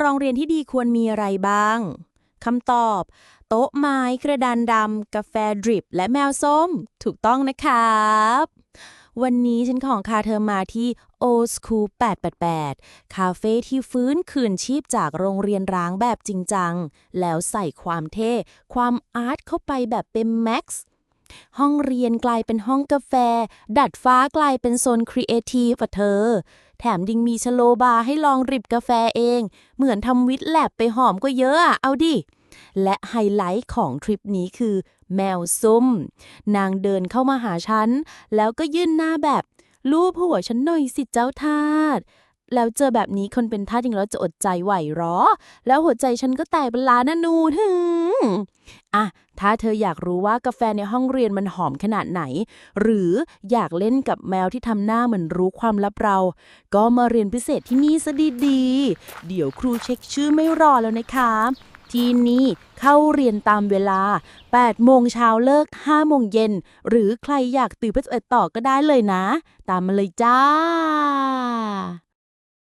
โรงเรียนที่ดีควรมีอะไรบ้างคำตอบ โต๊ะไม้กระดานดำกาแฟดริป และแมวส้ม ถูกต้องนะครับวันนี้ฉันของคาเธอมาที่ Old School 888 คาเฟ่ที่ฟื้นคืนชีพจากโรงเรียนร้างแบบจริงจัง แล้วใส่ความเท่ ความอาร์ตเข้าไปแบบเต็มแม็กซ์ ห้องเรียนกลายเป็นห้องกาแฟ ดัดฟ้ากลายเป็นโซนครีเอทีฟอะเธอ แถมดิงมีชโลบาร์ให้ลองริบกาแฟเอง เหมือนทำวิทแลบไปหอมก็เยอะอะเอาดิ และไฮไลท์ของทริปนี้คือ แมวซุ่ม นางเดินเข้ามาหาฉัน แล้วก็ยื่นหน้าแบบลูบหัวฉันหน่อยสิเจ้าทาสแล้วเจอแบบนี้คนเป็นทาสจริงแล้วจะอดใจไหวหรอ แล้วหัวใจฉันก็แตกเป็นล้านนะนูนถึ อะ ถ้าเธออยากรู้ว่ากาแฟในห้องเรียนมันหอมขนาดไหน หรืออยากเล่นกับแมวที่ทำหน้าเหมือนรู้ความลับเรา ก็มาเรียนพิเศษที่นี่ซะดีๆ เดี๋ยวครูเช็คชื่อไม่รอแล้วนะคะที่นี่เข้าเรียนตามเวลา 8 โมงเช้าเลิก 5 โมงเย็น หรือใครอยากตื่นเพื่อ11ต่อก็ได้เลยนะ ตามมาเลยจ้า